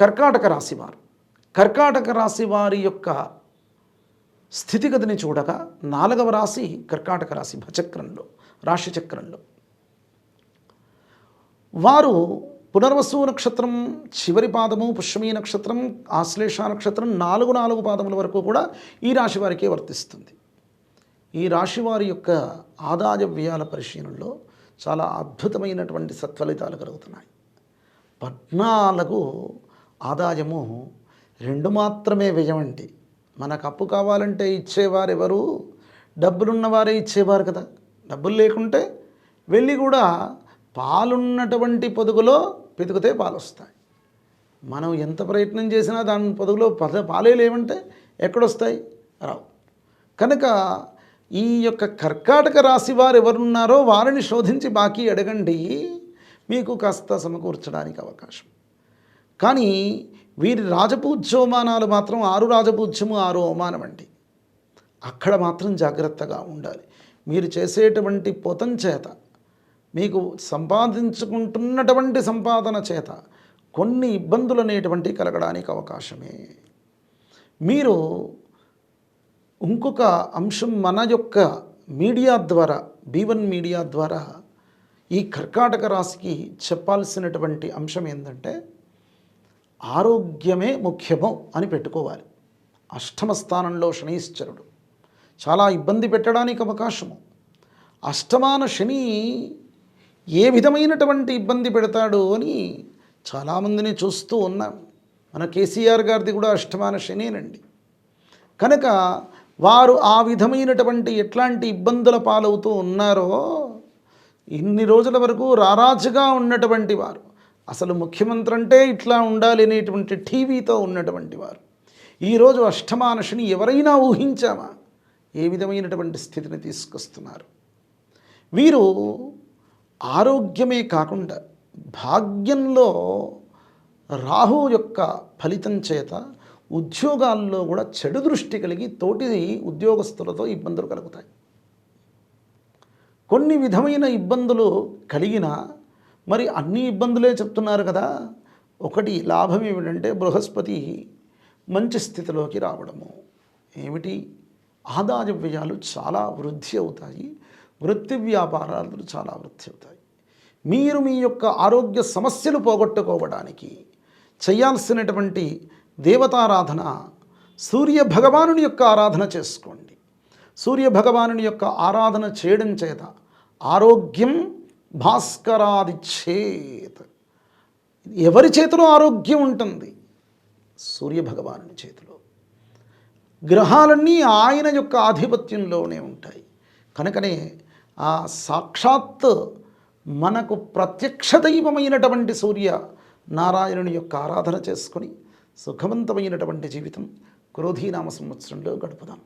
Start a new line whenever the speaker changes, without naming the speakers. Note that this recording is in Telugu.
కర్కాటక రాశివారు కర్కాటక రాశి వారి యొక్క స్థితిగతిని చూడగా నాలుగవ రాశి కర్కాటక రాశి భచక్రంలో రాశిచక్రంలో వారు పునర్వసు నక్షత్రం చివరి పాదము పుష్యమీ నక్షత్రం ఆశ్లేష నక్షత్రం నాలుగు నాలుగు పాదముల వరకు కూడా ఈ రాశి వారికే వర్తిస్తుంది. ఈ రాశి వారి యొక్క ఆదాయ వ్యయాల పరిశీలనలో చాలా అద్భుతమైనటువంటి సత్ఫలితాలు కలుగుతున్నాయి. పద్నాలుగు ఆదాయము రెండు మాత్రమే వ్యయమండి మనకు అప్పు కావాలంటే ఇచ్చేవారు ఎవరు డబ్బులున్నవారే ఇచ్చేవారు కదా. డబ్బులు లేకుంటే వెళ్ళి కూడా పాలున్నటువంటి పొదుగులో పెతికితే పాలు వస్తాయి మనం ఎంత ప్రయత్నం చేసినా దాని పొదుగులో పద పాలే లేవంటే ఎక్కడొస్తాయి? రావు. కనుక ఈ యొక్క కర్కాటక రాశి వారు ఎవరున్నారో వారిని శోధించి బాకీ అడగండి. మీకు కాస్త సమకూర్చడానికి అవకాశం. కానీ వీరి రాజపూజ్యోమానాలు మాత్రం ఆరు రాజపూజ్యము ఆరు అవమానం అండి. అక్కడ మాత్రం జాగ్రత్తగా ఉండాలి. మీరు చేసేటువంటి పొతం చేత మీకు సంపాదించుకుంటున్నటువంటి సంపాదన చేత కొన్ని ఇబ్బందులు అనేటువంటివి కలగడానికి అవకాశమే. మీరు ఇంకొక అంశం మన యొక్క మీడియా ద్వారా బీవన్ మీడియా ద్వారా ఈ కర్కాటక రాశికి చెప్పాల్సినటువంటి అంశం ఏంటంటే ఆరోగ్యమే ముఖ్యము అని పెట్టుకోవాలి. అష్టమ స్థానంలో శనీశ్వరుడు. చాలా ఇబ్బంది పెట్టడానికి అవకాశము. అష్టమాన శని ఏ విధమైనటువంటి ఇబ్బంది పెడతాడు అని చాలామందిని చూస్తూ ఉన్నాం. మన కేసీఆర్ గారిది కూడా అష్టమాన శనేనండి. కనుక వారు ఆ విధమైనటువంటి ఎట్లాంటి ఇబ్బందుల పాలవుతూ ఉన్నారో ఇన్ని రోజుల వరకు రారాజుగా ఉన్నటువంటి వారు. అసలు ముఖ్యమంత్రి అంటే ఇట్లా ఉండాలి అనేటువంటి టీవీతో ఉన్నటువంటి వారు. ఈరోజు అష్టమానశని ఎవరైనా ఊహించామా? ఏ విధమైనటువంటి స్థితిని తీసుకొస్తున్నారు? వీరు ఆరోగ్యమే కాకుండా భాగ్యంలో రాహు యొక్క ఫలితం చేత ఉద్యోగాల్లో కూడా చెడు దృష్టి కలిగి తోటి ఉద్యోగస్తులతో ఇబ్బందులు కలుగుతాయి. కొన్ని విధమైన ఇబ్బందులు కలిగిన మరి అన్ని ఇబ్బందులే చెప్తున్నారు కదా. ఒకటి లాభం ఏమిటంటే బృహస్పతి మంచి స్థితిలోకి రావడము. ఏమిటి? ఆదాయ వ్యయాలు చాలా వృద్ధి అవుతాయి. వృత్తి వ్యాపారాలు చాలా వృద్ధి అవుతాయి. మీరు మీ యొక్క ఆరోగ్య సమస్యలు పోగొట్టుకోవడానికి చేయాల్సినటువంటి దేవతారాధన సూర్య భగవానుని యొక్క ఆరాధన చేసుకోండి. సూర్య భగవానుని యొక్క ఆరాధన చేయడం చేత ఆరోగ్యం భాస్కరాదిచ్చేత్ ఎవరి చేతిలో ఆరోగ్యం ఉంటుంది? సూర్య భగవానుని చేతిలో. గ్రహాలన్నీ ఆయన యొక్క ఆధిపత్యంలోనే ఉంటాయి. కనుకనే ఆ సాక్షాత్ మనకు ప్రత్యక్ష దైవమైనటువంటి సూర్య నారాయణుని యొక్క ఆరాధన చేసుకొని సుఖవంతమైనటువంటి జీవితం క్రోధీనామ సంవత్సరంలో గడుపుదాం.